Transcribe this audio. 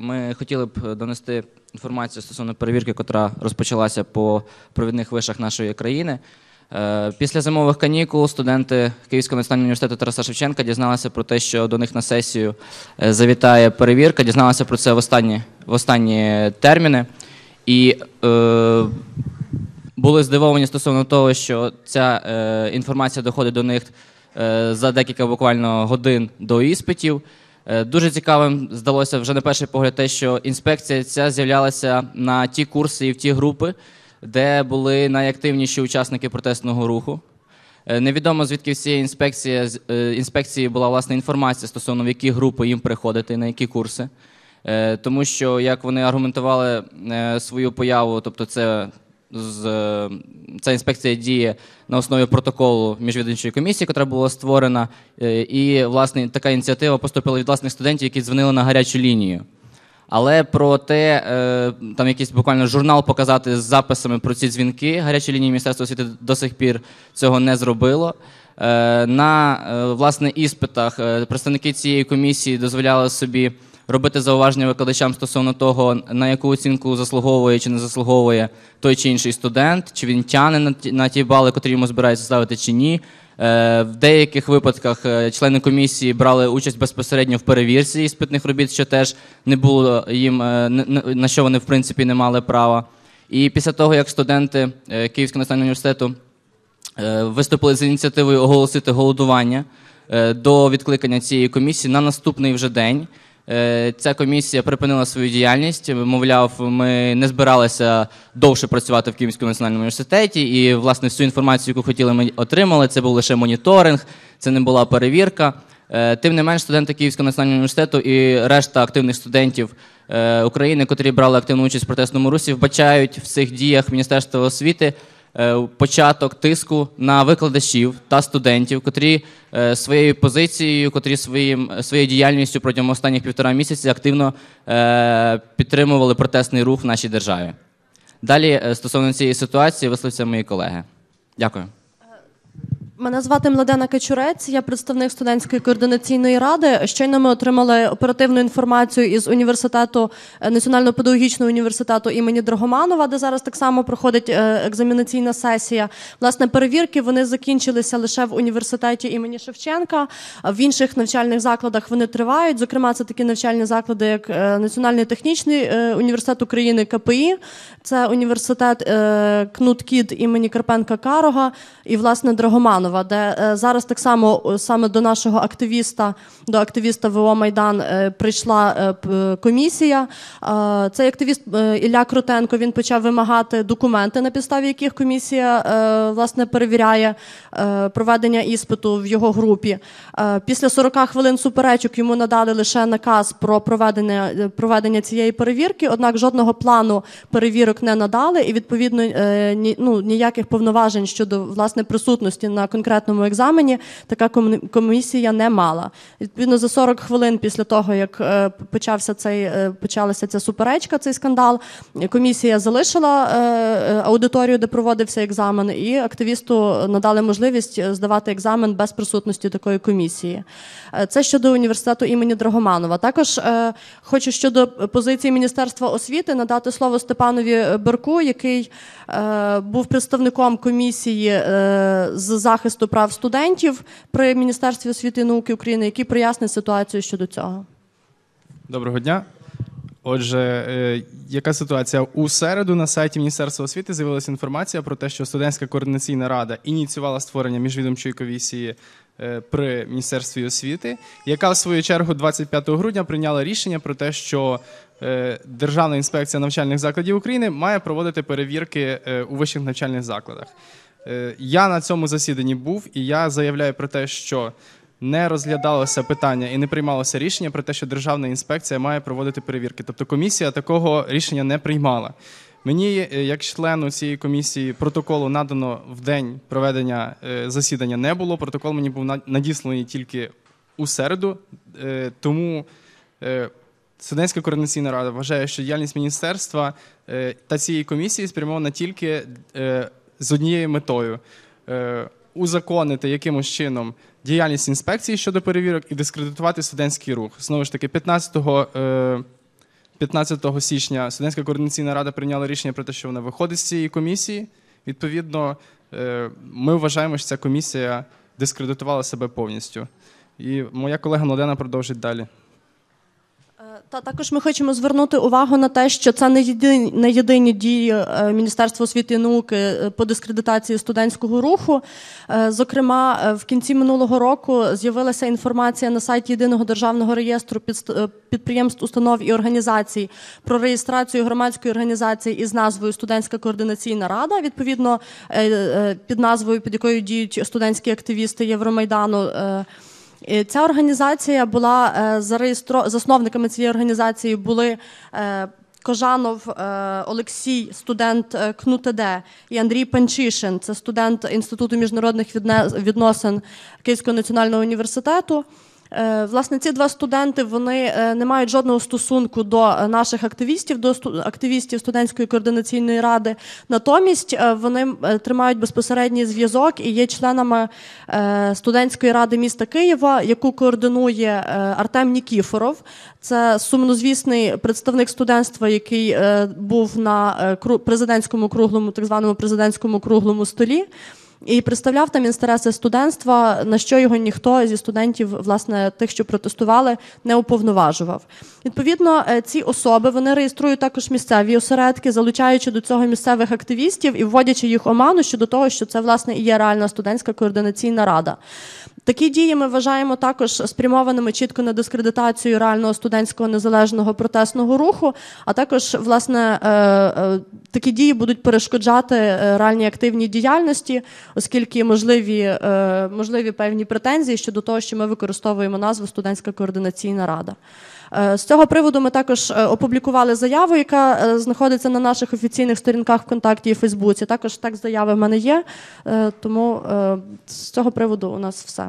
ми хотіли б донести інформацію стосовно перевірки, яка розпочалася по провідних вишах нашої країни. Е, Після зимових канікул студенти Київського національного університету Тараса Шевченка дізналися про те, що до них на сесію е, завітає перевірка, дізналися про це в останні, в останні терміни. І е, були здивовані стосовно того, що ця е, інформація доходить до них е, за декілька буквально годин до іспитів. Е, дуже цікавим здалося вже на перший погляд те, що інспекція ця з'являлася на ті курси і в ті групи, де були найактивніші учасники протестного руху. Е, Невідомо звідки всієї інспекції, е, інспекції була власне інформація стосовно в які групи їм приходити, на які курси. Тому що, як вони аргументували свою появу, тобто це з, е, ця інспекція діє на основі протоколу міжвідомчої комісії, яка була створена, е, і власне така ініціатива поступила від власних студентів, які дзвонили на гарячу лінію. Але про те, е, там якийсь буквально журнал показати з записами про ці дзвінки. Гаряча лінія Міністерства освіти до сих пір цього не зробило. На власне іспитах представники цієї комісії дозволяли собі робити зауваження викладачам стосовно того, на яку оцінку заслуговує чи не заслуговує той чи інший студент, чи він тяне на ті, на ті бали, котрі йому збираються ставити, чи ні. Е, В деяких випадках е, члени комісії брали участь безпосередньо в перевірці іспитних робіт, що теж не було їм е, на що вони в принципі не мали права. І після того, як студенти е, Київського національного університету виступили з ініціативою оголосити голодування до відкликання цієї комісії на наступний вже день. Е, Ця комісія припинила свою діяльність. Мовляв, ми не збиралися довше працювати в Київському національному університеті, і власне всю інформацію, яку хотіли, ми отримали. Це був лише моніторинг, це не була перевірка. Е, Тим не менш, студенти Київського національного університету і решта активних студентів е, України, котрі брали активну участь в протестному русі, вбачають в цих діях Міністерства освіти початок тиску на викладачів та студентів, котрі е, своєю позицією, котрі своїм своєю діяльністю протягом останніх півтора місяці активно е, підтримували протестний рух в нашій державі. Далі е, стосовно цієї ситуації висловляться мої колеги. Дякую. Мене звати Младена Качурець, я представник студентської координаційної ради. Щойно ми отримали оперативну інформацію із університету е, Національного педагогічного університету імені Драгоманова, де зараз так само проходить е, екзаменаційна сесія. Власне, перевірки вони закінчилися лише в університеті імені Шевченка. В інших навчальних закладах вони тривають. Зокрема, це такі навчальні заклади, як е, Національний технічний університет України КПІ, це університет Кнут Кід імені Карпенка Карога і власне Драгоманова, де е, зараз так само е, саме до нашого активіста, до активіста ВО Майдан е, прийшла комісія. Цей активіст Ілля Крутенко він почав вимагати документи, на підставі яких комісія власне перевіряє проведення іспиту в його групі. Після 40 хвилин суперечок йому надали лише наказ про проведення, проведення цієї перевірки, однак жодного плану перевірок не надали, і відповідно ну, ніяких повноважень щодо власне присутності на конкретному екзамені така комісія не мала. Відповідно, за 40 хвилин після того, як е, почався цей е, почалася ця суперечка, цей скандал, комісія залишила е, аудиторію, де проводився екзамен, і активісту надали можливість здавати екзамен без присутності такої комісії. Це щодо університету імені Драгоманова. Також хочу щодо позиції Міністерства освіти надати слово Степанові Берку, який був представником комісії з захисту прав студентів при Міністерстві освіти і науки України, який прояснить ситуацію щодо цього. Доброго дня. Отже, е, яка ситуація? У середу на сайті Міністерства освіти з'явилася інформація про те, що студентська координаційна рада ініціювала створення міжвідомчої комісії е, при Міністерстві освіти, яка в свою чергу 25 грудня прийняла рішення про те, що е, Державна інспекція навчальних закладів України має проводити перевірки у вищих навчальних закладах. Е, Я на цьому засіданні був, і я заявляю про те, що не розглядалося питання і не приймалося рішення про те, що державна інспекція має проводити перевірки. Тобто комісія такого рішення не приймала. Мені, е, як члену цієї комісії, протоколу надано в день проведення е, засідання не було. Протокол мені був на- надісланий тільки у середу, тому. Студентська координаційна рада вважає, що діяльність міністерства та цієї комісії спрямована тільки з однією метою е, узаконити якимось чином діяльність інспекції щодо перевірок і дискредитувати студентський рух. Знову ж таки, 15 е, 15 січня студентська координаційна рада прийняла рішення про те, що вона виходить з цієї комісії. Відповідно, е, ми вважаємо, що ця комісія дискредитувала себе повністю. І моя колега Младена продовжить далі. Та також ми хочемо звернути увагу на те, що це не єдині, не єдині дії е, Міністерства освіти і науки е, по дискредитації студентського руху. Е, Зокрема, в кінці минулого року з'явилася інформація на сайті єдиного державного реєстру підприємств, установ і організацій про реєстрацію громадської організації із назвою Студентська координаційна рада. Відповідно, під назвою, під якою діють студентські активісти Євромайдану. Ця організація була е, зареєстро... засновниками цієї організації були е, Кожанов е, Олексій, студент КНУТД, і Андрій Панчишин, це студент Інституту міжнародних відносин Київського національного університету. Е, Власне, ці два студенти вони е, не мають жодного стосунку до наших активістів, до активістів студентської координаційної ради. Натомість е, вони тримають безпосередній зв'язок і є членами студентської ради міста Києва, яку координує Артем Нікіфоров. Це сумнозвісний представник студентства, який був на президентському круглому, так званому президентському круглому столі. І представляв там інтереси студентства, на що його ніхто зі студентів, власне, тих, що протестували, не уповноважував. Відповідно, е, ці особи вони реєструють також місцеві осередки, залучаючи до цього місцевих активістів і вводячи їх оману щодо того, що це власне і є реальна студентська координаційна рада. Такі дії ми вважаємо також спрямованими чітко на дискредитацію реального студентського незалежного протестного руху, а також власне е, е, такі дії будуть перешкоджати реальній активній діяльності, оскільки можливі, е, можливі певні претензії щодо того, що ми використовуємо назву студентська координаційна рада. Е, З цього приводу ми також е, опублікували заяву, яка знаходиться на наших офіційних сторінках ВКонтакті і Фейсбуці. Також так заяви в мене є, тому з цього приводу у нас все.